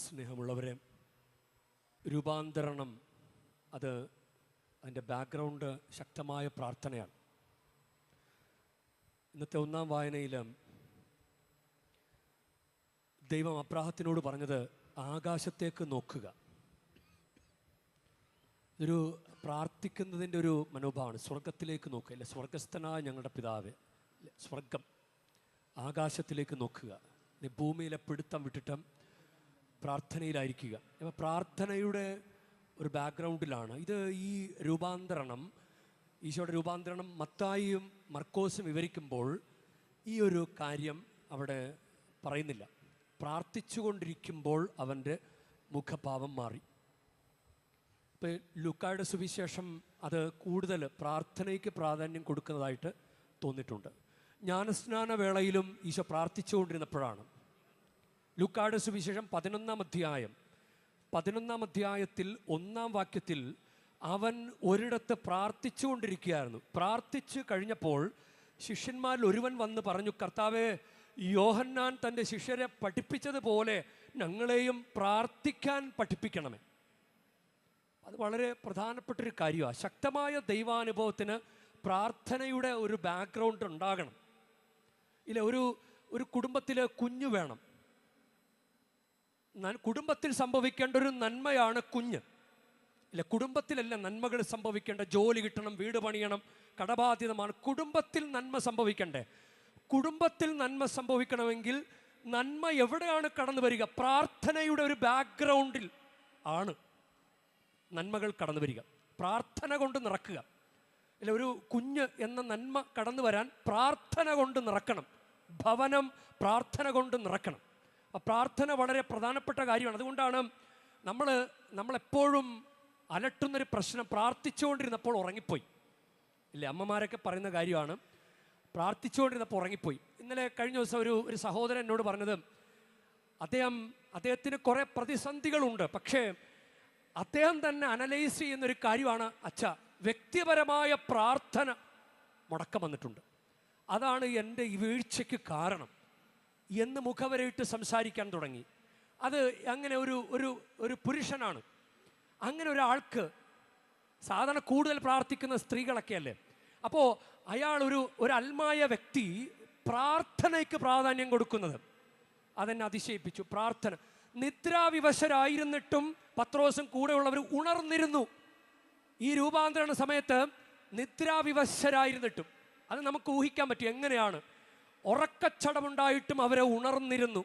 സ്നേഹമുള്ളവരെ രൂപാന്തരണം അത് അതിന്റെ ബാക്ക്ഗ്രൗണ്ട് ശക്തമായ പ്രാർത്ഥനയാണ്. ഇന്നത്തെ ഒന്നാം വായനയിൽ ദൈവം അബ്രാഹത്തിനോട് പറഞ്ഞത് ആകാശത്തേക്ക് നോക്കുക. ഒരു പ്രാർത്ഥിക്കുന്നതിന്റെ ഒരു മനോഭാവമാണ് സ്വർഗത്തിലേക്ക് നോക്കുക. അല്ലെ സ്വർഗസ്ഥനായ ഞങ്ങളുടെ പിതാവ്? സ്വർഗം ആകാശത്തിലേക്ക് നോക്കുക. ഭൂമിയിലെ പിടുത്തം വിട്ടിട്ട് പ്രാർത്ഥനയിലായിരിക്കുക. അപ്പോൾ പ്രാർത്ഥനയുടെ ഒരു ബാക്ക്ഗ്രൗണ്ടിലാണ് ഇത് ഈ രൂപാന്തരണം ഈശോയുടെ രൂപാന്തരണം മത്തായിയും മർക്കോസും വിവരിക്കുമ്പോൾ ഈ ഒരു കാര്യം അവിടെ പറയുന്നില്ല. പ്രാർത്ഥിച്ചുകൊണ്ടിരിക്കുമ്പോൾ അവന്റെ മുഖഭാവം മാറി. ഇപ്പോൾ ലുക്കായുടെ സുവിശേഷം അത് കൂടുതൽ പ്രാർത്ഥനയ്ക്ക് പ്രാധാന്യം കൊടുക്കുന്നതായിട്ട് തോന്നിയിട്ടുണ്ട്. ജ്ഞാനസ്നാന വേളയിലും ഈശോ പ്രാർത്ഥിച്ചുകൊണ്ടിരുന്നപ്പോഴാണ് ലുക്കായുടെ സുവിശേഷം പതിനൊന്നാം അധ്യായം. പതിനൊന്നാം അധ്യായത്തിൽ ഒന്നാം വാക്യത്തിൽ അവൻ ഒരിടത്ത് പ്രാർത്ഥിച്ചുകൊണ്ടിരിക്കുകയായിരുന്നു. പ്രാർത്ഥിച്ചു കഴിഞ്ഞപ്പോൾ ശിഷ്യന്മാരിൽ ഒരുവൻ വന്ന് പറഞ്ഞു കർത്താവേ യോഹന്നാൻ തന്റെ ശിഷ്യരെ പഠിപ്പിച്ചതുപോലെ ഞങ്ങളെയും പ്രാർത്ഥിക്കാൻ പഠിപ്പിക്കണമേ. അത് വളരെ പ്രധാനപ്പെട്ടൊരു കാര്യമാണ് ശക്തമായ ദൈവാനുഭവത്തിന് പ്രാർത്ഥനയുടെ ഒരു ബാക്ക്ഗ്രൗണ്ട് ഉണ്ടാകണം. ഇല്ല ഒരു ഒരു കുടുംബത്തിലെ കുഞ്ഞു വേണം. കുടുംബത്തിൽ സംഭവിക്കേണ്ട ഒരു നന്മയാണ് കുഞ്ഞ്. ഇല്ല കുടുംബത്തിലല്ല നന്മകൾ സംഭവിക്കേണ്ട ജോലി കിട്ടണം വീട് പണിയണം കടബാധ്യതമാണ്. കുടുംബത്തിൽ നന്മ സംഭവിക്കണ്ടേ? കുടുംബത്തിൽ നന്മ സംഭവിക്കണമെങ്കിൽ നന്മ എവിടെയാണ് കടന്നു വരിക? പ്രാർത്ഥനയുടെ ഒരു ബാക്ക്ഗ്രൗണ്ടിൽ ആണ് നന്മകൾ കടന്നു വരിക. പ്രാർത്ഥന കൊണ്ട് നിറക്കുക. അല്ല ഒരു കുഞ്ഞ് എന്ന നന്മ കടന്നു വരാൻ പ്രാർത്ഥന കൊണ്ട് നിറക്കണം. ഭവനം പ്രാർത്ഥന കൊണ്ട് നിറക്കണം. പ്രാർത്ഥന വളരെ പ്രധാനപ്പെട്ട കാര്യമാണ്. അതുകൊണ്ടാണ് നമ്മൾ നമ്മളെപ്പോഴും അലട്ടുന്നൊരു പ്രശ്നം പ്രാർത്ഥിച്ചുകൊണ്ടിരുന്നപ്പോൾ ഉറങ്ങിപ്പോയി. ഇല്ലേ അമ്മമാരൊക്കെ പറയുന്ന കാര്യമാണ് പ്രാർത്ഥിച്ചുകൊണ്ടിരുന്നപ്പോൾ ഉറങ്ങിപ്പോയി. ഇന്നലെ കഴിഞ്ഞ ദിവസം ഒരു ഒരു സഹോദരൻ എന്നോട് പറഞ്ഞത് അദ്ദേഹം അദ്ദേഹത്തിന് കുറേ പ്രതിസന്ധികളുണ്ട് പക്ഷേ അദ്ദേഹം തന്നെ അനലൈസ് ചെയ്യുന്നൊരു കാര്യമാണ് അച്ഛ വ്യക്തിപരമായ പ്രാർത്ഥന മുടക്കം വന്നിട്ടുണ്ട്. അതാണ് എന്റെ ഈ വീഴ്ചയ്ക്ക് കാരണം. എന്ന് മുഖവരയിട്ട് സംസാരിക്കാൻ തുടങ്ങി. അത് അങ്ങനെ ഒരു ഒരു ഒരു പുരുഷനാണ്. അങ്ങനെ ഒരാൾക്ക് സാധാരണ കൂടുതൽ പ്രാർത്ഥിക്കുന്ന സ്ത്രീകളൊക്കെ അല്ലേ അപ്പോൾ അയാൾ ഒരു ഒരു അൽമായ വ്യക്തി പ്രാർത്ഥനയ്ക്ക് പ്രാധാന്യം കൊടുക്കുന്നത്. അതെന്നെ അതിശയിപ്പിച്ചു. പ്രാർത്ഥന. നിദ്രാവിവശരായിരുന്നിട്ടും പത്രോസും കൂടെയുള്ളവർ ഉണർന്നിരുന്നു. ഈ രൂപാന്തരണ സമയത്ത് നിദ്രാവിവശരായിരുന്നിട്ടും. അത് നമുക്ക് ഊഹിക്കാൻ പറ്റും എങ്ങനെയാണ്. ഉറക്കച്ചടമുണ്ടായിട്ടും അവരെ ഉണർന്നിരുന്നു.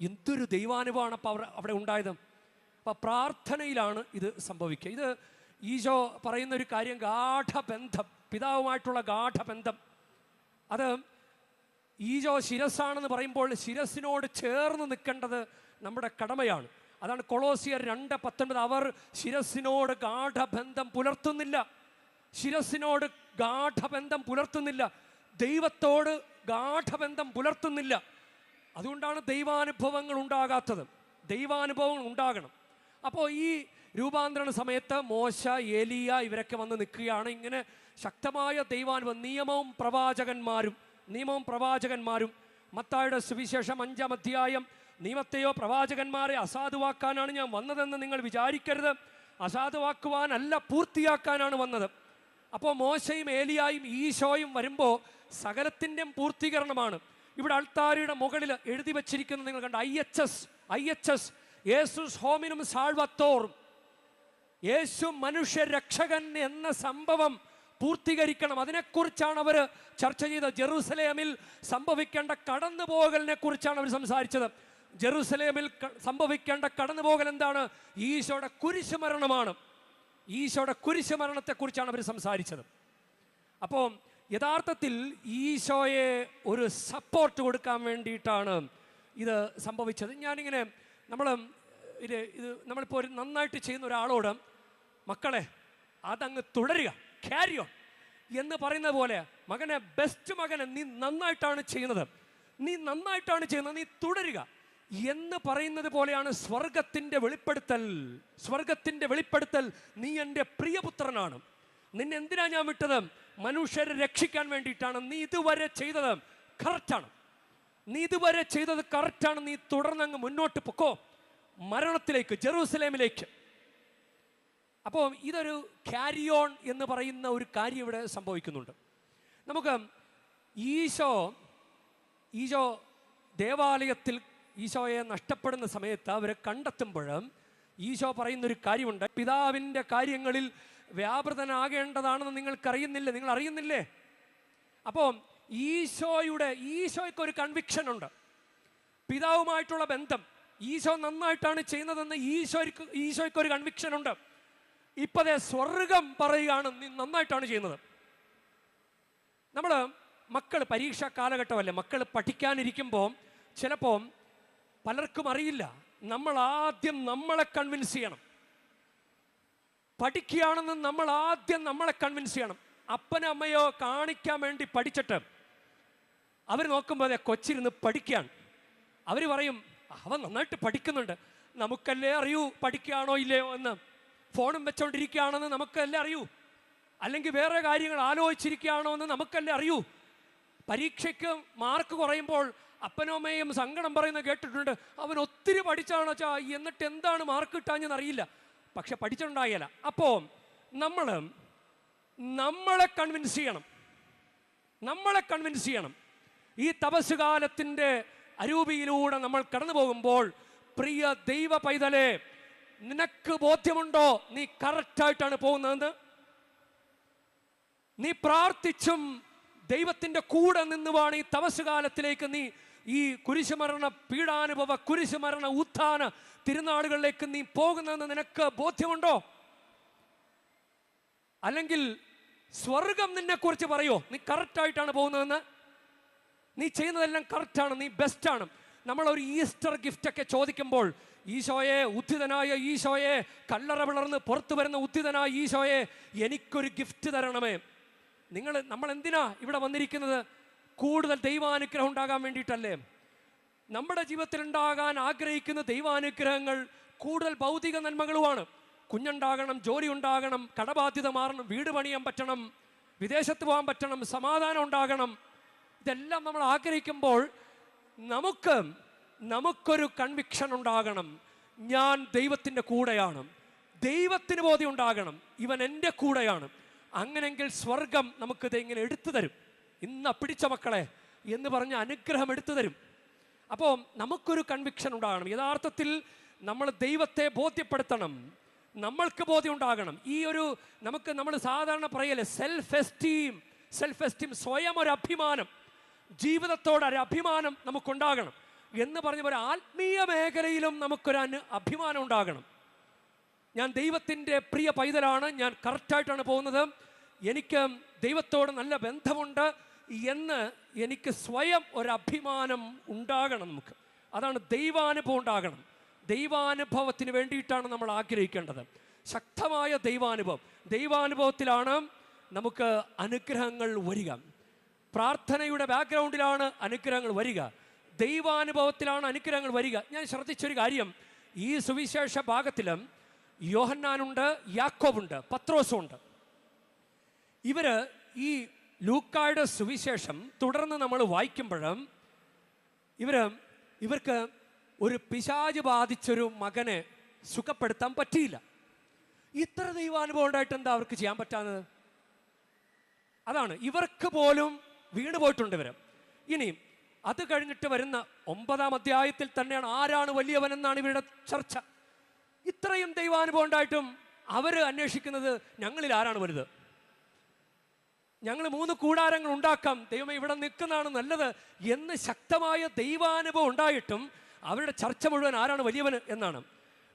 എന്തൊരു ദൈവാനുഭവമാണ് അപ്പോൾ അവർ അവിടെ ഉണ്ടായത്. അപ്പോൾ പ്രാർത്ഥനയിലാണ് ഇത് സംഭവിക്കുക. ഇത് ഈശോ പറയുന്ന ഒരു കാര്യം ഗാഠബന്ധം പിതാവുമായിട്ടുള്ള ഗാഠബന്ധം. അത് ഈജോ ശിരസ്സാണെന്ന് പറയുമ്പോൾ ശിരസിനോട് ചേർന്ന് നിൽക്കേണ്ടത് നമ്മുടെ കടമയാണ്. അതാണ് കൊളോസിയർ രണ്ട് പത്തൊൻപത്. അവർ ശിരസിനോട് ഗാഠബന്ധം പുലർത്തുന്നില്ല. ശിരസിനോട് ഗാഠബന്ധം പുലർത്തുന്നില്ല. ദൈവത്തോട് ഗാഠബന്ധം പുലർത്തുന്നില്ല. അതുകൊണ്ടാണ് ദൈവാനുഭവങ്ങൾ ഉണ്ടാകാത്തത്. ദൈവാനുഭവങ്ങൾ ഉണ്ടാകണം. അപ്പോൾ ഈ രൂപാന്തരണ സമയത്ത് മോശ ഏലിയ ഇവരൊക്കെ വന്ന് നിൽക്കുകയാണ്. ഇങ്ങനെ ശക്തമായ ദൈവാനുഭവം നിയമവും പ്രവാചകന്മാരും നിയമവും പ്രവാചകന്മാരും. മത്തായുടെ സുവിശേഷം അഞ്ചാം അധ്യായം നിയമത്തെയോ പ്രവാചകന്മാരെ അസാധുവാക്കാനാണ് ഞാൻ വന്നതെന്ന് നിങ്ങൾ വിചാരിക്കരുത്. അസാധുവാക്കുവാനല്ല പൂർത്തിയാക്കാനാണ് വന്നത്. അപ്പോൾ മോശയും ഏലിയായും ഈശോയും വരുമ്പോൾ സകലത്തിന്റെയും പൂർത്തീകരണമാണ്. ഇവിടെ അൾത്താരിയുടെ മുകളിൽ എഴുതി വച്ചിരിക്കുന്നത് നിങ്ങൾ കണ്ട I H S I H S യേസുസ് ഹോമിനും സാഴ്വത്തോറും യേശു മനുഷ്യ രക്ഷകൻ എന്ന സംഭവം പൂർത്തീകരിക്കണം. അതിനെക്കുറിച്ചാണ് അവർ ചർച്ച ചെയ്ത. ജെറൂസലേമിൽ സംഭവിക്കേണ്ട കടന്നുപോകലിനെ കുറിച്ചാണ് അവർ സംസാരിച്ചത്. ജെറൂസലേമിൽ സംഭവിക്കേണ്ട കടന്നുപോകൽ എന്താണ്? ഈശോയുടെ കുരിശുമരണമാണ്. ഈശോയുടെ കുരിശുമരണത്തെക്കുറിച്ചാണ് അവർ സംസാരിച്ചത്. അപ്പോൾ യഥാർത്ഥത്തിൽ ഈശോയെ ഒരു സപ്പോർട്ട് കൊടുക്കാൻ വേണ്ടിയിട്ടാണ് ഇത് സംഭവിച്ചത്. ഞാനിങ്ങനെ നമ്മൾ ഇത് ഇത് നമ്മളിപ്പോൾ ഒരു നന്നായിട്ട് ചെയ്യുന്ന ഒരാളോട് മക്കളെ അതങ്ങ് തുടരുക. ക്യാരിയോ എന്ന് പറയുന്ന പോലെ മകനെ ബെസ്റ്റ് മകനെ നീ നന്നായിട്ടാണ് ചെയ്യുന്നത്. നീ നന്നായിട്ടാണ് ചെയ്യുന്നത്. നീ തുടരുക. എന്ന് പറയുന്നത് പോലെയാണ് സ്വർഗത്തിന്റെ വെളിപ്പെടുത്തൽ. സ്വർഗത്തിന്റെ വെളിപ്പെടുത്തൽ നീ എന്റെ പ്രിയപുത്രനാണ്. നിന്നെ എന്തിനാ ഞാൻ വിട്ടത്? മനുഷ്യരെ രക്ഷിക്കാൻ വേണ്ടിയിട്ടാണ് നീ ഇതുവരെ ചെയ്തത്. കറക്റ്റാണ് നീ ഇതുവരെ ചെയ്തത് കറക്റ്റാണ് നീ തുടർന്നങ്ങ് മുന്നോട്ട് പൊക്കോ. മരണത്തിലേക്ക് ജെറൂസലേമിലേക്ക്. അപ്പോൾ ഇതൊരു ക്യാരി ഓൺ എന്ന് പറയുന്ന ഒരു കാര്യം ഇവിടെ സംഭവിക്കുന്നുണ്ട്. നമുക്ക് ഈശോ ഈശോ ദേവാലയത്തിൽ ഈശോയെ നഷ്ടപ്പെടുന്ന സമയത്ത് അവരെ കണ്ടെത്തുമ്പോഴും ഈശോ പറയുന്നൊരു കാര്യമുണ്ട്. പിതാവിന്റെ കാര്യങ്ങളിൽ വ്യാപൃതനാകേണ്ടതാണെന്ന് നിങ്ങൾക്കറിയുന്നില്ലേ? നിങ്ങൾ അറിയുന്നില്ലേ അപ്പോൾ ഈശോയുടെ ഈശോയ്ക്ക് ഒരു കൺവിക്ഷൻ ഉണ്ട്. പിതാവുമായിട്ടുള്ള ബന്ധം. ഈശോ നന്നായിട്ടാണ് ചെയ്യുന്നതെന്ന് ഈശോയ്ക്ക് ഈശോയ്ക്ക് ഒരു കൺവിക്ഷൻ ഉണ്ട്. ഇപ്പതേ സ്വർഗം പറയുകയാണ് നീ നന്നായിട്ടാണ് ചെയ്യുന്നത്. നമ്മൾ മക്കൾ പരീക്ഷാ കാലഘട്ടമല്ലേ? മക്കൾ പഠിക്കാനിരിക്കുമ്പോൾ ചിലപ്പോൾ പലർക്കും അറിയില്ല. നമ്മൾ ആദ്യം നമ്മളെ കൺവിൻസ് ചെയ്യണം. പഠിക്കുകയാണെന്ന് നമ്മൾ ആദ്യം നമ്മളെ കൺവിൻസ് ചെയ്യണം. അപ്പനമ്മയോ കാണിക്കാൻ വേണ്ടി പഠിച്ചിട്ട് അവർ നോക്കുമ്പോൾ അതെ കൊച്ചിരുന്ന് പഠിക്കുകയാണ്. അവർ പറയും അവൻ നന്നായിട്ട് പഠിക്കുന്നുണ്ട്. നമുക്കല്ലേ അറിയൂ പഠിക്കുകയാണോ ഇല്ലയോ എന്ന്. ഫോണും വെച്ചോണ്ടിരിക്കുകയാണെന്ന് നമുക്കല്ലേ അറിയൂ. അല്ലെങ്കിൽ വേറെ കാര്യങ്ങൾ ആലോചിച്ചിരിക്കുകയാണോ എന്ന് നമുക്കല്ലേ അറിയൂ. പരീക്ഷയ്ക്ക് മാർക്ക് കുറയുമ്പോൾ അപ്പനും അമ്മയും സങ്കടം പറയുന്നത് കേട്ടിട്ടുണ്ട്. അവൻ ഒത്തിരി പഠിച്ചാണോ ചാ? എന്നിട്ട് എന്താണ് മാർക്ക് കിട്ടാഞ്ഞെന്ന് അറിയില്ല. പക്ഷെ പഠിച്ചിട്ടുണ്ടായില്ല. അപ്പോൾ നമ്മൾ നമ്മളെ കൺവിൻസ് ചെയ്യണം. നമ്മളെ കൺവിൻസ് ചെയ്യണം. ഈ തപസ്സുകാലത്തിന്റെ അരൂപിയിലൂടെ നമ്മൾ കടന്നു പോകുമ്പോൾ പ്രിയ ദൈവ പൈതലെ നിനക്ക് ബോധ്യമുണ്ടോ? നീ കറക്റ്റായിട്ടാണ് പോകുന്നതെന്ന് നീ പ്രാർത്ഥിച്ചും ദൈവത്തിന്റെ കൂടെ നിന്നുമാണ് ഈ തപസ്സുകാലത്തിലേക്ക് നീ ഈ കുരിശുമരണ പീഡാനുഭവ കുരിശുമരണ ഉത്ഥാന തിരുനാളുകളിലേക്ക് നീ പോകുന്നതെന്ന് നിനക്ക് ബോധ്യമുണ്ടോ? അല്ലെങ്കിൽ സ്വർഗം നിന്നെക്കുറിച്ച് പറയോ? നീ കറക്റ്റായിട്ടാണ് പോകുന്നതെന്ന്? നീ ചെയ്യുന്നതെല്ലാം കറക്റ്റാണ് നീ ബെസ്റ്റാണ് നമ്മളൊരു ഈസ്റ്റർ ഗിഫ്റ്റ് ഒക്കെ ചോദിക്കുമ്പോൾ ഈശോയെ ഉദ്ധിതനായ ഈശോയെ കല്ലറ വിളർന്ന് പുറത്തു വരുന്ന ഉദ്ധിതനായ ഈശോയെ എനിക്കൊരു ഗിഫ്റ്റ് തരണമേ. നിങ്ങൾ നമ്മൾ എന്തിനാ ഇവിടെ വന്നിരിക്കുന്നത്? കൂടുതൽ ദൈവാനുഗ്രഹം ഉണ്ടാകാൻ വേണ്ടിയിട്ടല്ലേ? നമ്മുടെ ജീവിതത്തിൽ ഉണ്ടാകാൻ ആഗ്രഹിക്കുന്ന ദൈവാനുഗ്രഹങ്ങൾ കൂടുതൽ ഭൗതിക നന്മകളുമാണ്. കുഞ്ഞുണ്ടാകണം ജോലി ഉണ്ടാകണം കടബാധ്യത മാറണം വീട് പണിയാൻ പറ്റണം വിദേശത്ത് പോകാൻ പറ്റണം സമാധാനം ഉണ്ടാകണം. ഇതെല്ലാം നമ്മൾ ആഗ്രഹിക്കുമ്പോൾ നമുക്ക് നമുക്കൊരു കൺവിക്ഷൻ ഉണ്ടാകണം. ഞാൻ ദൈവത്തിന്റെ കൂടെയാണ്. ദൈവത്തിന് ബോധ്യം ഉണ്ടാകണം. ഇവൻ എന്റെ കൂടെയാണ്. അങ്ങനെങ്കിൽ സ്വർഗം നമുക്കിത് ഇങ്ങനെ എടുത്തു തരും? ഇന്ന് പിടിച്ച മക്കളെ എന്ന് പറഞ്ഞ് അനുഗ്രഹം എടുത്തു തരും. അപ്പോൾ നമുക്കൊരു കൺവിക്ഷൻ ഉണ്ടാകണം. യഥാർത്ഥത്തിൽ നമ്മൾ ദൈവത്തെ ബോധ്യപ്പെടുത്തണം. നമ്മൾക്ക് ബോധ്യം ഉണ്ടാകണം. ഈ ഒരു നമുക്ക് നമ്മൾ സാധാരണ പറയല്ലേ സെൽഫ് എസ്റ്റീം സെൽഫ് എസ്റ്റീം സ്വയം ഒരു അഭിമാനം ജീവിതത്തോട് ഒരു അഭിമാനം നമുക്കുണ്ടാകണം എന്ന് പറഞ്ഞ ഒരു ആത്മീയ മേഖലയിലും നമുക്കൊരു അനു അഭിമാനം ഉണ്ടാകണം. ഞാൻ ദൈവത്തിന്റെ പ്രിയ പൈതലാണ്. ഞാൻ കറക്റ്റായിട്ടാണ് പോകുന്നത്. എനിക്ക് ദൈവത്തോട് നല്ല ബന്ധമുണ്ട്. എന്ന് എനിക്ക് സ്വയം ഒരു അഭിമാനം ഉണ്ടാകണം നമുക്ക്. അതാണ് ദൈവാനുഭവം ഉണ്ടാകണം. ദൈവാനുഭവത്തിന് വേണ്ടിയിട്ടാണ് നമ്മൾ ആഗ്രഹിക്കേണ്ടത്. ശക്തമായ ദൈവാനുഭവം. ദൈവാനുഭവത്തിലാണ് നമുക്ക് അനുഗ്രഹങ്ങൾ വരിക. പ്രാർത്ഥനയുടെ ബാക്ക്ഗ്രൗണ്ടിലാണ് അനുഗ്രഹങ്ങൾ വരിക. ദൈവാനുഭവത്തിലാണ് അനുഗ്രഹങ്ങൾ വരിക. ഞാൻ ശ്രദ്ധിച്ചൊരു കാര്യം. ഈ സുവിശേഷ ഭാഗത്തിലും യോഹന്നാനുണ്ട് യാക്കോബുണ്ട് പത്രോസുണ്ട്. ഇവർ ഈ ലൂക്കായുടെ സുവിശേഷം തുടർന്ന് നമ്മൾ വായിക്കുമ്പോഴും ഇവർ ഇവർക്ക് ഒരു പിശാജ് ബാധിച്ചൊരു മകനെ സുഖപ്പെടുത്താൻ പറ്റിയില്ല. ഇത്ര ദൈവാനുഭവം ഉണ്ടായിട്ട് എന്താ അവർക്ക് ചെയ്യാൻ പറ്റാത്തത് അതാണ് ഇവർക്ക് പോലും വീണ് പോയിട്ടുണ്ട് ഇവർ ഇനി അത് കഴിഞ്ഞിട്ട് വരുന്ന ഒമ്പതാം അധ്യായത്തിൽ തന്നെയാണ് ആരാണ് വലിയവനെന്നാണ് ഇവരുടെ ചർച്ച. ഇത്രയും ദൈവാനുഭവം ഉണ്ടായിട്ടും അവർ അന്വേഷിക്കുന്നത് ഞങ്ങളിൽ ആരാണ് വലുത്? ഞങ്ങൾ മൂന്ന് കൂടാരങ്ങൾ ഉണ്ടാക്കാം. ദൈവമേ ഇവിടെ നിൽക്കുന്നതാണ് നല്ലത്. എന്ന് ശക്തമായ ദൈവാനുഭവം ഉണ്ടായിട്ടും അവരുടെ ചർച്ച മുഴുവൻ ആരാണ് വലിയവൻ എന്നാണ്.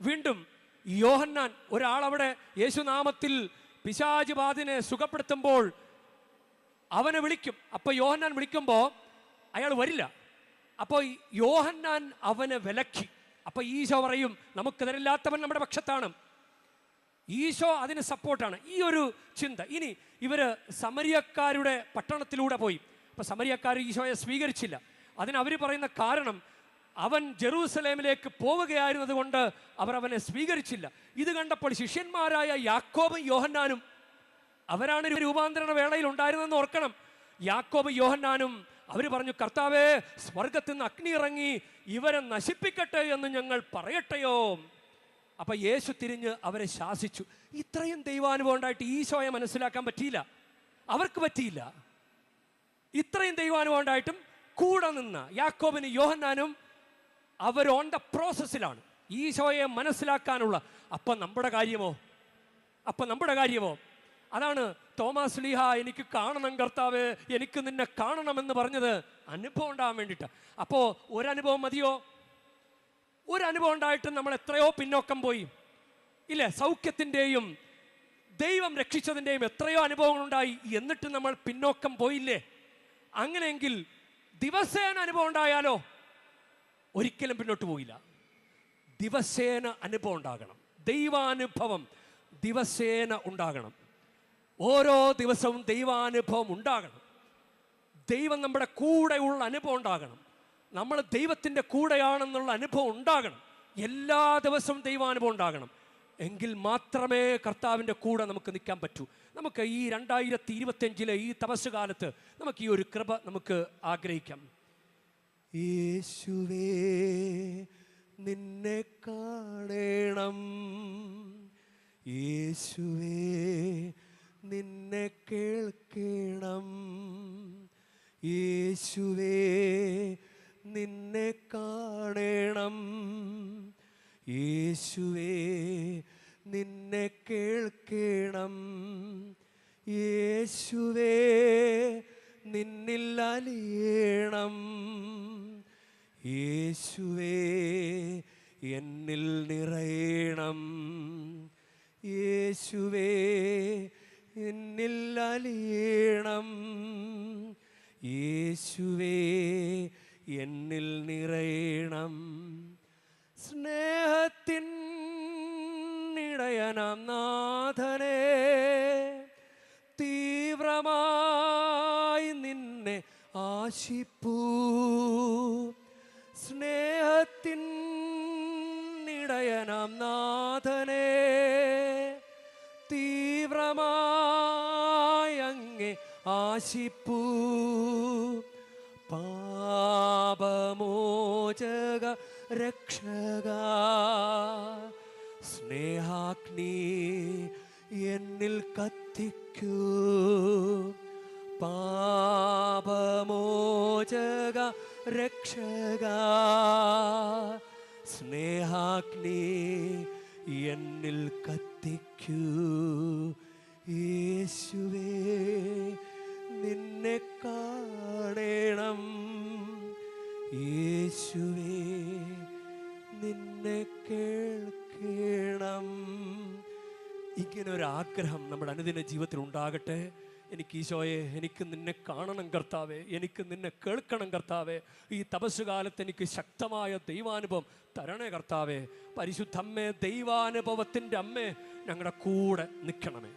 വീണ്ടും യോഹന്നാൻ ഒരാളവിടെ യേശുനാമത്തിൽ പിശാജ് ബാധിനെ സുഖപ്പെടുത്തുമ്പോൾ അവനെ വിളിക്കും. അപ്പോൾ യോഹന്നാൻ വിളിക്കുമ്പോൾ അയാൾ വരില്ല. അപ്പോൾ യോഹന്നാൻ അവനെ വിലക്കി. അപ്പോൾ ഈശോ പറയും നമുക്ക് തരില്ലാത്തവൻ നമ്മുടെ പക്ഷത്താണ്. ഈശോ അതിന് സപ്പോർട്ടാണ്. ഈ ഒരു ചിന്ത. ഇനി ഇവർ സമരിയക്കാരുടെ പട്ടണത്തിലൂടെ പോയി. അപ്പൊ സമരിയക്കാർ ഈശോയെ സ്വീകരിച്ചില്ല. അതിന് അവർ പറയുന്ന കാരണം അവൻ ജെറൂസലേമിലേക്ക് പോവുകയായിരുന്നത് കൊണ്ട് അവർ അവനെ സ്വീകരിച്ചില്ല. ഇത് കണ്ടപ്പോൾ ശിഷ്യന്മാരായ യാക്കോബും യോഹന്നാനും അവരാണ് രൂപാന്തരണ വേളയിൽ ഉണ്ടായിരുന്നെന്ന് ഓർക്കണം. യാക്കോബ് യോഹന്നാനും അവർ പറഞ്ഞു കർത്താവേ സ്വർഗത്തിൽ നിന്ന് അഗ്നി ഇറങ്ങി ഇവരെ നശിപ്പിക്കട്ടെ എന്ന് ഞങ്ങൾ പറയട്ടെയോ? അപ്പൊ യേശു തിരിഞ്ഞ് അവരെ ശാസിച്ചു. ഇത്രയും ദൈവാനുഭവം ഉണ്ടായിട്ട് ഈശോയെ മനസ്സിലാക്കാൻ പറ്റിയില്ല. അവർക്ക് പറ്റിയില്ല. ഇത്രയും ദൈവാനുഭവം ഉണ്ടായിട്ടും കൂടെ നിന്ന യാക്കോബിന് യോഹന്നാനും അവർ ഓൺ ദ പ്രോസസ്സിലാണ് ഈശോയെ മനസ്സിലാക്കാനുള്ള. അപ്പം നമ്മുടെ കാര്യമോ? അപ്പം നമ്മുടെ കാര്യമോ? അതാണ് തോമസ് ലീഹ എനിക്ക് കാണണം കർത്താവ് എനിക്ക് നിന്നെ കാണണമെന്ന് പറഞ്ഞത് അനുഭവം ഉണ്ടാകാൻ വേണ്ടിയിട്ട്. അപ്പോൾ ഒരനുഭവം മതിയോ? ഒരു അനുഭവം ഉണ്ടായിട്ട് നമ്മൾ എത്രയോ പിന്നോക്കം പോയി. ഇല്ലേ? സൗഖ്യത്തിന്റെയും ദൈവം രക്ഷിച്ചതിന്റെയും എത്രയോ അനുഭവങ്ങൾ ഉണ്ടായി. എന്നിട്ട് നമ്മൾ പിന്നോക്കം പോയില്ലേ? അങ്ങനെയെങ്കിൽ ദിവസേന അനുഭവം ഉണ്ടായാലോ? ഒരിക്കലും പിന്നോട്ട് പോയില്ല. ദിവസേന അനുഭവം ഉണ്ടാകണം. ദൈവാനുഭവം ദിവസേന ഉണ്ടാകണം. ഓരോ ദിവസവും ദൈവാനുഭവം ഉണ്ടാകണം. ദൈവം നമ്മുടെ കൂടെയുള്ള അനുഭവം ഉണ്ടാകണം. നമ്മൾ ദൈവത്തിന്റെ കൂടെയാണെന്നുള്ള അനുഭവം ഉണ്ടാകണം. എല്ലാ ദിവസവും ദൈവാനുഭവം ഉണ്ടാകണം. എങ്കിൽ മാത്രമേ കർത്താവിന്റെ കൂടെ നമുക്ക് നിൽക്കാൻ പറ്റൂ. നമുക്ക് ഈ രണ്ടായിരത്തി ഇരുപത്തിയഞ്ചിലെ ഈ തപസ്സുകാലത്ത് നമുക്ക് ഈ ഒരു കൃപ നമുക്ക് ആഗ്രഹിക്കാം. യേശുവേ നിന്നെ കാണേണം. യേശുവേ നിന്നെ കേൾക്കണം. യേശുവേ നിന്നെ കാണണം. യേശുവേ നിന്നെ കേൾക്കണം. യേശുവേ നിന്നിൽ അലിയണം. യേശുവേ എന്നിൽ നിറയണം. യേശുവേ എന്നിൽ അലിയണം. യേശുവേ എന്നിൽ നിറയണം. സ്നേഹത്തിൻ ഇടയനാം നാഥനെ. തീവ്രമായി നിന്നെ ആശിപ്പൂ. സ്നേഹത്തിൻ ഇടയനാം നാഥനെ. തീവ്രമായി അങ്ങെ ആശിപ്പൂ. രക്ഷക. സ്നേഹാഗ്നി എന്നിൽ കത്തിക്കൂ. പാപമോചക രക്ഷക. സ്നേഹാഗ്നി എന്നിൽ കത്തിക്കൂ. യേശുവേ നിന്നെ കാണേണം. യേശുവേ നിന്നെ കേൾക്കണം. ഇങ്ങനെ ഒരു ആഗ്രഹം നമ്മുടെ അനുദിന ജീവിതത്തിൽ ഉണ്ടാകട്ടെ. എനിക്ക് ഈശോയെ എനിക്ക് നിന്നെ കാണണം കർത്താവേ. എനിക്ക് നിന്നെ കേൾക്കണം കർത്താവേ. ഈ തപസ് കാലത്ത് എനിക്ക് ശക്തമായ ദൈവാനുഭവം തരണേ കർത്താവേ. പരിശുദ്ധമ്മേ ദൈവാനുഭവത്തിന്റെ അമ്മേ ഞങ്ങളുടെ കൂടെ നിൽക്കണമേ.